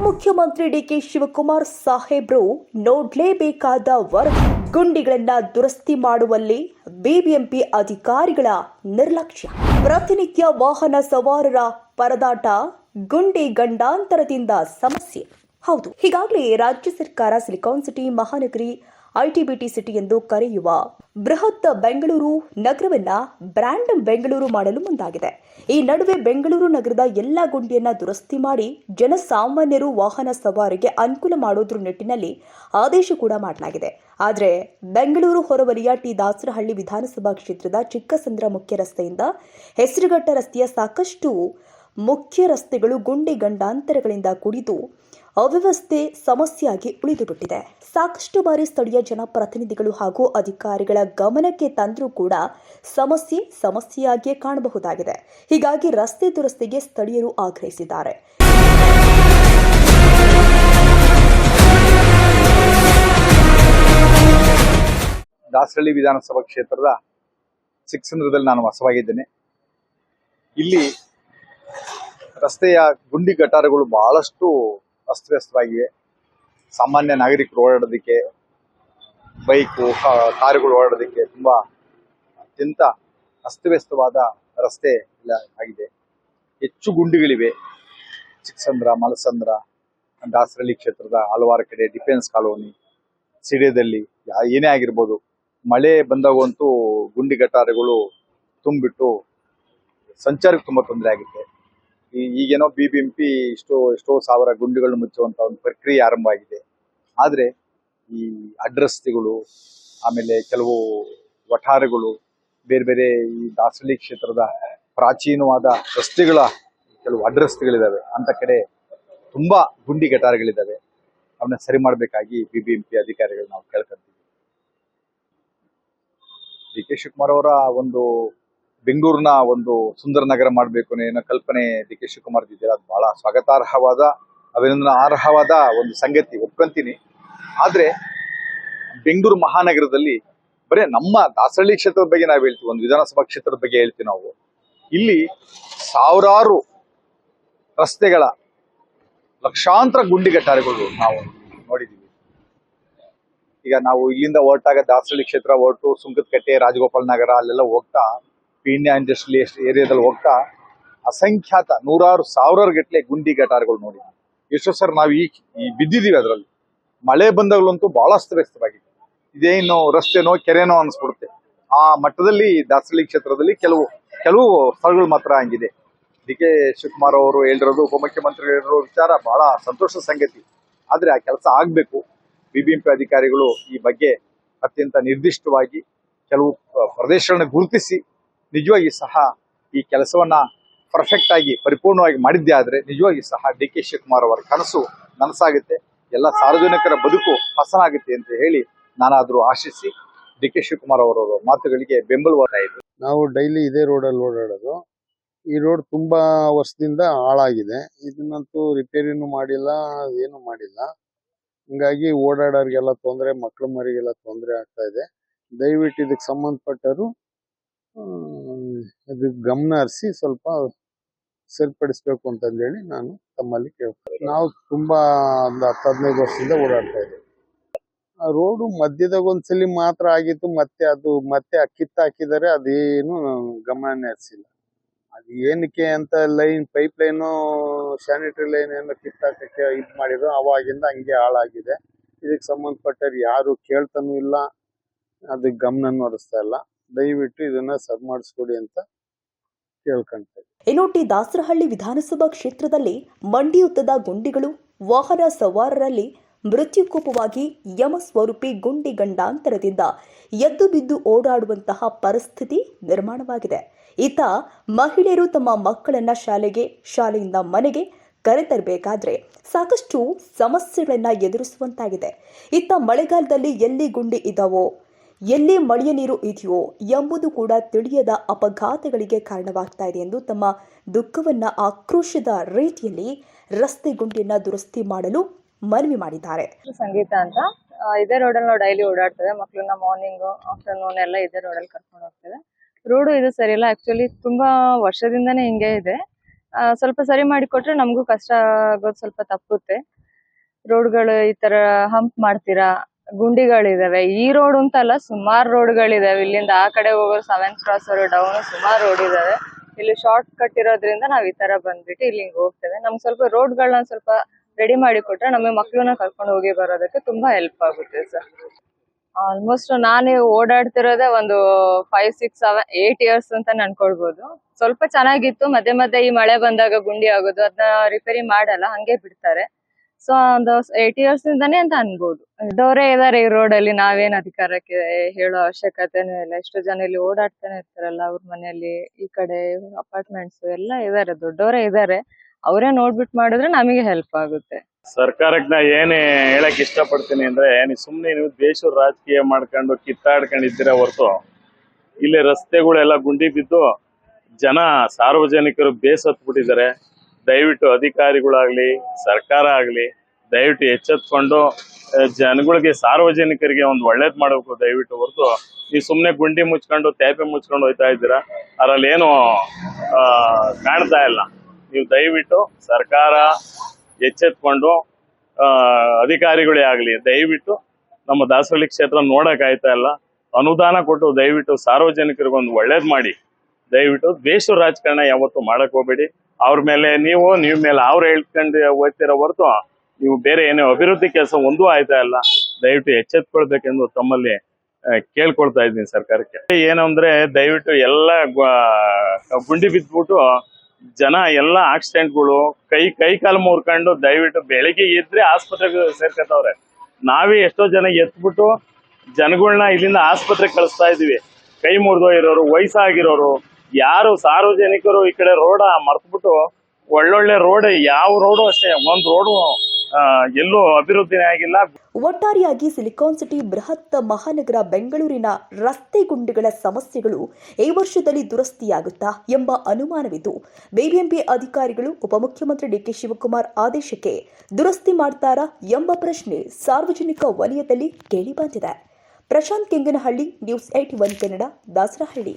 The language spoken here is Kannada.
ಉಪಮುಖ್ಯಮಂತ್ರಿ ಡಿಕೆ ಶಿವಕುಮಾರ್ ಸಾಹೇಬ್ರು ನೋಡ್ಲೇಬೇಕಾದ ವರದಿ ಗುಂಡಿಗಳನ್ನ ದುರಸ್ತಿ ಮಾಡುವಲ್ಲಿ ಬಿಬಿಎಂಪಿ ಅಧಿಕಾರಿಗಳ ನಿರ್ಲಕ್ಷ್ಯ. ಪ್ರತಿನಿತ್ಯ ವಾಹನ ಸವಾರರ ಪರದಾಟ, ಗುಂಡಿ ಗಂಡಾಂತರದಿಂದ ಸಮಸ್ಯೆ. ಹೌದು ಹೀಗಾಗಲೇ ರಾಜ್ಯ ಸರ್ಕಾರ, ಸಿಲಿಕಾನ್ ಸಿಟಿ, ಮಹಾನಗರಿ ಐಟಿಬಿಟಿ ಸಿಟಿ ಎಂದು ಕರೆಯುವ ಬೃಹತ್ ಬೆಂಗಳೂರು ನಗರವನ್ನ ಬ್ರ್ಯಾಂಡ್ ಬೆಂಗಳೂರು ಮಾಡಲು ಮುಂದಾಗಿದೆ. ಈ ನಡುವೆ ಬೆಂಗಳೂರು ನಗರದ ಎಲ್ಲ ಗುಂಡಿಯನ್ನ ದುರಸ್ತಿ ಮಾಡಿ ಜನಸಾಮಾನ್ಯರು ವಾಹನ ಸವಾರಿಗೆ ಅನುಕೂಲ ಮಾಡೋದ್ರ ನಿಟ್ಟಿನಲ್ಲಿ ಆದೇಶ ಕೂಡ ಮಾಡಲಾಗಿದೆ. ಆದರೆ ಬೆಂಗಳೂರು ಹೊರವಲಯ ಟಿ ದಾಸರಹಳ್ಳಿ ವಿಧಾನಸಭಾ ಕ್ಷೇತ್ರದ ಚಿಕ್ಕಸಂದ್ರ ಮುಖ್ಯ ರಸ್ತೆಯಿಂದ ಹೆಸರುಘಟ್ಟ ರಸ್ತೆಯ ಸಾಕಷ್ಟು ಮುಖ್ಯ ರಸ್ತೆಗಳು ಗುಂಡಿ ಗಂಡಾಂತರಗಳಿಂದ ಕುಡಿದು ಅವ್ಯವಸ್ಥೆ ಸಮಸ್ಯೆಯಾಗಿ ಉಳಿದುಬಿಟ್ಟಿದೆ. ಸಾಕಷ್ಟು ಬಾರಿ ಸ್ಥಳೀಯ ಜನಪ್ರತಿನಿಧಿಗಳು ಹಾಗೂ ಅಧಿಕಾರಿಗಳ ಗಮನಕ್ಕೆ ತಂದರೂ ಕೂಡ ಸಮಸ್ಯೆ ಸಮಸ್ಯೆಯಾಗಿಯೇ ಕಾಣಬಹುದಾಗಿದೆ. ಹೀಗಾಗಿ ರಸ್ತೆ ದುರಸ್ತಿಗೆ ಸ್ಥಳೀಯರು ಆಗ್ರಹಿಸಿದ್ದಾರೆ. ದಾಸರಳ್ಳಿ ವಿಧಾನಸಭಾ ಕ್ಷೇತ್ರದ ಸಿಕ್ಸಂದ್ರದಲ್ಲಿ ನಾನು ವಾಸವಾಗಿದ್ದೇನೆ. ಇಲ್ಲಿ ರಸ್ತೆಯ ಗುಂಡಿ ಗಟಾರಗಳು ಬಹಳಷ್ಟು ಅಸ್ತವ್ಯಸ್ತವಾಗಿವೆ. ಸಾಮಾನ್ಯ ನಾಗರಿಕರು ಓಡಾಡೋದಕ್ಕೆ, ಬೈಕು ಕಾರುಗಳು ಓಡಾಡೋದಕ್ಕೆ ತುಂಬಾ ಅತ್ಯಂತ ಅಸ್ತವ್ಯಸ್ತವಾದ ರಸ್ತೆ ಇಲ್ಲ, ಆಗಿದೆ. ಹೆಚ್ಚು ಗುಂಡಿಗಳಿವೆ. ಚಿಕ್ಕಸಂದ್ರ, ಮಲಸಂದ್ರ, ದಾಸರಳ್ಳಿ ಕ್ಷೇತ್ರದ ಹಲವಾರು ಕಡೆ ಡಿಫೆನ್ಸ್ ಕಾಲೋನಿ ಸಿಡಿಯದಲ್ಲಿ ಏನೇ ಆಗಿರ್ಬೋದು, ಮಳೆ ಬಂದಾಗಂತೂ ಗುಂಡಿ ಗಟಾರಗಳು ತುಂಬಿಟ್ಟು, ಸಂಚಾರಕ್ಕೆ ತುಂಬಾ ತೊಂದರೆ ಆಗುತ್ತೆ. ಈಗೇನೋ ಬಿ ಬಿ ಎಂ ಪಿ ಎಷ್ಟೋ ಎಷ್ಟೋ ಸಾವಿರ ಗುಂಡಿಗಳನ್ನು ಮುಚ್ಚುವಂತ ಒಂದು ಪ್ರಕ್ರಿಯೆ ಆರಂಭ ಆಗಿದೆ. ಆದ್ರೆ ಈ ಅಡ್ರಸ್ತಿಗಳು, ಆಮೇಲೆ ಕೆಲವು ವಠಾರಗಳು, ಬೇರೆ ಬೇರೆ ಈ ದಾಸಳಿ ಕ್ಷೇತ್ರದ ಪ್ರಾಚೀನವಾದ ರಸ್ತೆಗಳ ಕೆಲವು ಅಡ್ರಸ್ತಿಗಳಿದಾವೆ ಅಂತ ಕಡೆ ತುಂಬಾ ಗುಂಡಿ ಗಟಾರಗಳಿದ್ದಾವೆ. ಅವನ್ನ ಸರಿ ಮಾಡಬೇಕಾಗಿ ಬಿ ಬಿ ಎಂ ಪಿ ಅಧಿಕಾರಿಗಳು ನಾವು ಕೇಳ್ಕೊಂತೀವಿ. ಡಿ ಕೆ ಶಿವಕುಮಾರ್ ಅವರ ಒಂದು ಬೆಂಗಳೂರಿನ ಒಂದು ಸುಂದರ ನಗರ ಮಾಡಬೇಕು ಅನ್ನೋ ಕಲ್ಪನೆ ಡಿ ಕೆ ಶಿವಕುಮಾರ್ ಇದೆಯಲ್ಲ ಅದು ಬಹಳ ಸ್ವಾಗತಾರ್ಹವಾದ ಅಭಿನಂದನಾರ್ಹವಾದ ಒಂದು ಸಂಗತಿ ಒಪ್ಕೊಂತೀನಿ. ಆದರೆ, ಬೆಂಗಳೂರು ಮಹಾನಗರದಲ್ಲಿ ಬರೇ ನಮ್ಮ ದಾಸರಳ್ಳಿ ಕ್ಷೇತ್ರದ ಬಗ್ಗೆ ನಾವು ಹೇಳ್ತೀವಿ, ಒಂದು ವಿಧಾನಸಭಾ ಕ್ಷೇತ್ರದ ಬಗ್ಗೆ ಹೇಳ್ತೀವಿ ನಾವು. ಇಲ್ಲಿ ಸಾವಿರಾರು ರಸ್ತೆಗಳ ಲಕ್ಷಾಂತರ ಗುಂಡಿ ಗಟಾರಗಳು ನಾವು ನೋಡಿದೀವಿ. ಈಗ ನಾವು ಇಲ್ಲಿಂದ ಹೊರಟಾಗ ದಾಸಹಳ್ಳಿ ಕ್ಷೇತ್ರ ಹೊರಟು ಸುಂಕದಕಟ್ಟೆ ರಾಜಗೋಪಾಲ್ ನಗರ, ಅಲ್ಲೆಲ್ಲ ಹೋಗ್ತಾ ಪೀಣ್ಯ ಇಂಡಸ್ಟ್ರಿ ಏರಿಯಾದಲ್ಲಿ ಹೋಗ್ತಾ ಅಸಂಖ್ಯಾತ ನೂರಾರು ಸಾವಿರಾರು ಗಟ್ಟಲೆ ಗುಂಡಿ ಗಟಾರಗಳು ನೋಡಿ ಎಷ್ಟೋ ಸರ್ ನಾವು ಈ ಬಿದ್ದಿದೀವಿ ಅದರಲ್ಲಿ. ಮಳೆ ಬಂದಾಗಲಂತೂ ಬಹಳ ಅಸ್ತವ್ಯಸ್ತವಾಗಿದೆ ಇದೇನು ರಸ್ತೆನೋ ಕೆರೆನೋ ಅನ್ಸ್ಬಿಡುತ್ತೆ. ಆ ಮಟ್ಟದಲ್ಲಿ ದಾಸಳಿ ಕ್ಷೇತ್ರದಲ್ಲಿ ಕೆಲವು ಕೆಲವು ಸ್ಥಳಗಳು ಮಾತ್ರ ಹಂಗಿದೆ. ಡಿ ಕೆ ಶಿವಕುಮಾರ್ ಅವರು ಹೇಳಿರೋದು ಉಪಮುಖ್ಯಮಂತ್ರಿ ಹೇಳಿರೋ ವಿಚಾರ ಬಹಳ ಸಂತೋಷದ ಸಂಗತಿ. ಆದರೆ ಆ ಕೆಲಸ ಆಗ್ಬೇಕು. ಬಿಬಿಎಂಪಿ ಅಧಿಕಾರಿಗಳು ಈ ಬಗ್ಗೆ ಅತ್ಯಂತ ನಿರ್ದಿಷ್ಟವಾಗಿ ಕೆಲವು ಪ್ರ- ಪ್ರದೇಶಗಳನ್ನ ಗುರುತಿಸಿ ನಿಜವಾಗಿ ಸಹ ಈ ಕೆಲಸವನ್ನ ಪರ್ಫೆಕ್ಟ್ ಆಗಿ, ಪರಿಪೂರ್ಣವಾಗಿ ಮಾಡಿದ್ದೆ ಆದ್ರೆ ನಿಜವಾಗಿ ಸಹ ಡಿ ಕೆ ಶಿವಕುಮಾರ್ ಅವರ ಕನಸು ನನಸಾಗುತ್ತೆ. ಎಲ್ಲ ಸಾರ್ವಜನಿಕರ ಬದುಕು ಹಸನಾಗುತ್ತೆ ಅಂತ ಹೇಳಿ ನಾನಾದ್ರೂ ಆಶಿಸಿ ಡಿ ಕೆ ಶಿವಕುಮಾರ್ ಅವರ ಮಾತುಗಳಿಗೆ ಬೆಂಬಲವಾಯಿತು ನಾವು ಡೈಲಿ ಇದೇ ರೋಡಲ್ಲಿ ಓಡಾಡೋದು. ಈ ರೋಡ್ ತುಂಬಾ ವರ್ಷದಿಂದ ಹಾಳಾಗಿದೆ. ಇದನ್ನಂತೂ ರಿಪೇರಿನೂ ಮಾಡಿಲ್ಲ, ಏನು ಮಾಡಿಲ್ಲ. ಹಿಂಗಾಗಿ ಓಡಾಡೋರಿಗೆಲ್ಲ ತೊಂದರೆ ಮಕ್ಕಳು ಮರಿಗೆಲ್ಲ ತೊಂದರೆ ಆಗ್ತಾ ಇದೆ. ದಯವಿಟ್ಟು ಇದಕ್ಕೆ ಸಂಬಂಧಪಟ್ಟವರು ಇದಕ್ಕೆ ಗಮನ ಹರಿಸಿ ಸ್ವಲ್ಪ ಸರಿಪಡಿಸ್ಬೇಕು ಅಂತಂದೇಳಿ ನಾನು ತಮ್ಮಲ್ಲಿ ಕೇಳ್ತೇನೆ ನಾವು ತುಂಬಾ ಒಂದು ಹತ್ತು ಹದಿನೈದು ವರ್ಷದಿಂದ ಓಡಾಡ್ತಾ ಇದ್ದೀವಿ. ರೋಡು ಮಧ್ಯದಾಗ ಒಂದ್ಸಲಿ ಮಾತ್ರ ಆಗಿತ್ತು, ಮತ್ತೆ ಅದು ಮತ್ತೆ ಆ ಕಿತ್ತು ಹಾಕಿದ್ದಾರೆ ಅದೇನು ಗಮನನೇ ಹರಿಸಿಲ್ಲ. ಅದು ಏನಕ್ಕೆ ಅಂತ line, pipe line, sanitary line ಏನೋ ಕಿತ್ತಾಕಕ್ಕೆ ಇದು ಮಾಡಿದ್ರು ಅವಾಗಿಂದ ಹಂಗೆ ಹಾಳಾಗಿದೆ. ಇದಕ್ಕೆ ಸಂಬಂಧಪಟ್ಟವ್ರು ಯಾರು ಕೇಳ್ತಾನೂ ಇಲ್ಲ ಅದಕ್ಕೆ ಗಮನ ಹರಿಸ್ತಾ ಇಲ್ಲ. ದಯವಿಟ್ಟು ಇದನ್ನ ಸರ್ ಮಾಡಿಸ್ಕೊಡಿ ಅಂತ ಕೇಳ್ಕೊಂತ ಇನ್ನು ದಾಸರಹಳ್ಳಿ ವಿಧಾನಸಭಾ ಕ್ಷೇತ್ರದಲ್ಲಿ ಮಂಡಿಯುದ್ದದ ಗುಂಡಿಗಳು, ವಾಹನ ಸವಾರರಲ್ಲಿ ಮೃತ್ಯುಕೋಪವಾಗಿ ಯಮ ಸ್ವರೂಪಿ ಗುಂಡಿ ಗಂಡಾಂತರದಿಂದ ಎದ್ದು ಬಿದ್ದು ಓಡಾಡುವಂತಹ ಪರಿಸ್ಥಿತಿ ನಿರ್ಮಾಣವಾಗಿದೆ. ಈತ ಮಹಿಳೆಯರು ತಮ್ಮ ಮಕ್ಕಳನ್ನ ಶಾಲೆಗೆ, ಶಾಲೆಯಿಂದ ಮನೆಗೆ ಕರೆತರಬೇಕಾದ್ರೆ ಸಾಕಷ್ಟು ಸಮಸ್ಯೆಗಳನ್ನ ಎದುರಿಸುವಂತಾಗಿದೆ. ಇತ್ತ ಮಳೆಗಾಲದಲ್ಲಿ ಎಲ್ಲಿ ಗುಂಡಿ ಇದಾವೋ ಎಲ್ಲಿ ಮಳೆಯ ನೀರು ಇದೆಯೋ ಎಂಬುದು ಕೂಡ ತಿಳಿಯದ ಅಪಘಾತಗಳಿಗೆ ಕಾರಣವಾಗ್ತಾ ಇದೆ ಎಂದು ತಮ್ಮ ದುಃಖವನ್ನು ಆಕ್ರೋಶದ ರೀತಿಯಲ್ಲಿ ರಸ್ತೆ ಗುಂಡಿಯನ್ನ ದುರಸ್ತಿ ಮಾಡಲು ಮನವಿ ಮಾಡಿದ್ದಾರೆ. ಸಂಗೀತ ಅಂತ. ಇದೆ ರೋಡಲ್ಲಿ ನಾವು ಡೈಲಿ ಓಡಾಡ್ತೇವೆ. ಮಕ್ಕಳನ್ನ ಮಾರ್ನಿಂಗ್ ಆಫ್ಟರ್ನೂನ್ ಎಲ್ಲ ಇದೇ ರೋಡಲ್ಲಿ ಕರ್ಕೊಂಡು ಹೋಗ್ತೇವೆ. ರೋಡು ಇದು ಸರಿ ಇಲ್ಲ. ಆಕ್ಚುಲಿ ತುಂಬಾ ವರ್ಷದಿಂದನೇ ಹಿಂಗೆ ಇದೆ. ಸ್ವಲ್ಪ ಸರಿ ಮಾಡಿ ಕೊಟ್ರೆ ನಮಗೂ ಕಷ್ಟ ಆಗೋದು ಸ್ವಲ್ಪ ತಪ್ಪುತ್ತೆ. ರೋಡ್ಗಳು ಈ ತರ ಹಂಪ್ ಮಾಡ್ತೀರಾ? ಗುಂಡಿಗಳಿದಾವೆ. ಈ ರೋಡ್ ಅಂತಲ್ಲ ಸುಮಾರು ರೋಡ್ಗಳಿದಾವೆ ಇಲ್ಲಿಂದ ಆ ಕಡೆ ಹೋಗೋ ಸೆವೆನ್ ಕ್ರಾಸ್ ಡೌನ್ ಸುಮಾರು ರೋಡ್ ಇದಾವೆ ಇಲ್ಲಿ ಶಾರ್ಟ್ ಕಟ್ ಇರೋದ್ರಿಂದ ನಾವ್ ಈ ತರ ಬಂದ್ಬಿಟ್ಟು ಇಲ್ಲಿ ಹಿಂಗ್ ಹೋಗ್ತೇವೆ. ನಮ್ಗೆ ಸ್ವಲ್ಪ ರೋಡ್ಗಳನ್ನ ಸ್ವಲ್ಪ ರೆಡಿ ಮಾಡಿ ಕೊಟ್ರೆ ನಮ್ಮ ಮಕ್ಳನ್ನ ಕರ್ಕೊಂಡು ಹೋಗಿ ಬರೋದಕ್ಕೆ ತುಂಬಾ ಹೆಲ್ಪ್ ಆಗುತ್ತೆ ಸರ್. ಆಲ್ಮೋಸ್ಟ್ ನಾನು ಓಡಾಡ್ತಿರೋದೇ ಒಂದು five six seven eight years ಅಂತ ಅನ್ಕೊಳ್ಬಹುದು ಸ್ವಲ್ಪ ಚೆನ್ನಾಗಿತ್ತು. ಮಧ್ಯೆ ಮಧ್ಯೆ ಈ ಮಳೆ ಬಂದಾಗ ಗುಂಡಿ ಆಗೋದು ಅದನ್ನ ರಿಪೇರಿ ಮಾಡಲ್ಲ, ಹಂಗೆ ಬಿಡ್ತಾರೆ. ಸೊ ಒಂದು ಏಟ್ ಇಯರ್ಸ್ ಇಂದಾನೆ ಅಂತ ಅನ್ಬೋದು. ದೊರೆ ಇದಾರೆ ಈ ರೋಡ್ ಅಲ್ಲಿ, ನಾವೇನ್ ಅಧಿಕಾರಕ್ಕೆ ಹೇಳೋ ಅವಶ್ಯಕತೆನೂ ಇಲ್ಲ. ಎಷ್ಟೋ ಜನ ಇಲ್ಲಿ ಓಡಾಡ್ತಾನೆ ಇರ್ತಾರಲ್ಲ ಅವ್ರ ಮನೆಯಲ್ಲಿ, ಈ ಕಡೆ ಅಪಾರ್ಟ್ಮೆಂಟ್ಸ್ ಎಲ್ಲ ಇದಾರೆ, ದೊಡ್ಡವರೇ ಇದಾರೆ. ಅವರೇ ನೋಡ್ಬಿಟ್ಟು ಮಾಡಿದ್ರೆ ನಮಗೆ ಹೆಲ್ಪ್ ಆಗುತ್ತೆ. ಸರ್ಕಾರಕ್ಕೆ ನಾ ಏನೇ ಹೇಳಕ್ ಇಷ್ಟಪಡ್ತೀನಿ ಅಂದ್ರೆ ನೀವು ಸುಮ್ನೆ ನೀವು ದೇಶ ರಾಜಕೀಯ ಮಾಡ್ಕೊಂಡು ಕಿತ್ತಾಡ್ಕೊಂಡಿದ್ದೀರಾ ಹೊರತು, ಇಲ್ಲಿ ರಸ್ತೆಗಳೆಲ್ಲ ಗುಂಡಿ ಬಿದ್ದು ಜನ ಸಾರ್ವಜನಿಕರು ಬೇಸತ್ಬಿಟ್ಟಿದ್ದಾರೆ. ದಯವಿಟ್ಟು ಅಧಿಕಾರಿಗಳಾಗ್ಲಿ, ಸರ್ಕಾರ ಆಗ್ಲಿ, ದಯವಿಟ್ಟು ಎಚ್ಚೆತ್ಕೊಂಡು ಜನಗಳಿಗೆ, ಸಾರ್ವಜನಿಕರಿಗೆ ಒಂದು ಒಳ್ಳೇದ್ ಮಾಡಬೇಕು ದಯವಿಟ್ಟು ಹೊರತು. ನೀವು ಸುಮ್ಮನೆ ಗುಂಡಿ ಮುಚ್ಕೊಂಡು ತ್ಯಾಪೆ ಮುಚ್ಕೊಂಡು ಹೋಯ್ತಾ ಇದ್ದೀರಾ? ಅದ್ರಲ್ಲಿ ಏನು ಕಾಣ್ತಾ ಇಲ್ಲ. ನೀವು ದಯವಿಟ್ಟು ಸರ್ಕಾರ ಎಚ್ಚೆತ್ಕೊಂಡು ಅಧಿಕಾರಿಗಳೇ ಆಗಲಿ, ದಯವಿಟ್ಟು ನಮ್ಮ ದಾಸರಳ್ಳಿ ಕ್ಷೇತ್ರ ನೋಡಕ್ ಆಯ್ತಾ ಇಲ್ಲ. ಅನುದಾನ ಕೊಟ್ಟು ದಯವಿಟ್ಟು ಸಾರ್ವಜನಿಕರಿಗೆ ಒಂದು ಒಳ್ಳೇದ್ ಮಾಡಿ. ದಯವಿಟ್ಟು ದ್ವೇಷ ರಾಜಕಾರಣ ಯಾವತ್ತೂ ಮಾಡಕ್ ಹೋಗ್ಬೇಡಿ. ಅವ್ರ ಮೇಲೆ ನೀವು, ನೀವ್ ಮೇಲೆ ಅವ್ರು ಹೇಳ್ಕೊಂಡು ಹೋಗ್ತಿರೋ ಹೊರತು ನೀವು ಬೇರೆ ಏನೇ ಅಭಿವೃದ್ಧಿ ಕೆಲಸ ಒಂದೂ ಆಯ್ತಾ ಇಲ್ಲ. ದಯವಿಟ್ಟು ಎಚ್ಚೆತ್ಕೊಳ್ಬೇಕೆಂದು ತಮ್ಮಲ್ಲಿ ಕೇಳ್ಕೊಳ್ತಾ ಇದ್ದೀನಿ ಸರ್ಕಾರಕ್ಕೆ. ಏನಂದ್ರೆ ದಯವಿಟ್ಟು ಎಲ್ಲ ಗುಂಡಿ ಬಿದ್ಬಿಟ್ಟು ಜನ ಎಲ್ಲ ಆಕ್ಸಿಡೆಂಟ್ಗಳು ಕೈ ಕೈ ಕಾಲು ಮುರ್ಕೊಂಡು ದಯವಿಟ್ಟು ಬೆಳಿಗ್ಗೆ ಇದ್ರೆ ಆಸ್ಪತ್ರೆಗೆ ಸೇರ್ಕೊತಾವ್ರೆ ನಾವೇ ಎಷ್ಟೋ ಜನ ಎತ್ಬಿಟ್ಟು ಜನಗಳನ್ನ ಇಲ್ಲಿಂದ ಆಸ್ಪತ್ರೆಗೆ ಕಳಿಸ್ತಾ ಇದೀವಿ ಕೈ ಮುರಿದೋಗಿರೋರು, ವಯಸ್ಸಾಗಿರೋರು ಯಾರು ಸಾರ್ವಜನಿಕರು ಈ ಕಡೆ ರೋಡ ಮರ್ತ್ಬಿಟ್ಟು ಒಳ್ಳೊಳ್ಳೆ ರೋಡ್, ಯಾವ ರೋಡು ಅಷ್ಟೇ, ಒಂದ್ ರೋಡು ಎಲ್ಲೂ ಅಭಿವೃದ್ಧಿನೇ ಆಗಿಲ್ಲ. ಒಟ್ಟಾರೆಯಾಗಿ ಸಿಲಿಕಾನ್ ಸಿಟಿ ಬೃಹತ್ ಮಹಾನಗರ ಬೆಂಗಳೂರಿನ ರಸ್ತೆ ಗುಂಡಿಗಳ ಸಮಸ್ಯೆಗಳು ಈ ವರ್ಷದಲ್ಲಿ ದುರಸ್ತಿಯಾಗುತ್ತಾ ಎಂಬ ಅನುಮಾನವಿದ್ದು, ಬಿಬಿಎಂಪಿ ಅಧಿಕಾರಿಗಳು, ಉಪಮುಖ್ಯಮಂತ್ರಿ ಡಿಕೆ ಶಿವಕುಮಾರ್ ಆದೇಶಕ್ಕೆ ದುರಸ್ತಿ ಮಾಡ್ತಾರಾ ಎಂಬ ಪ್ರಶ್ನೆ ಸಾರ್ವಜನಿಕ ವಲಯದಲ್ಲಿ ಕೇಳಿಬಂದಿದೆ Prashanth Kenganahalli, news eight one Kannada, Dasarahalli.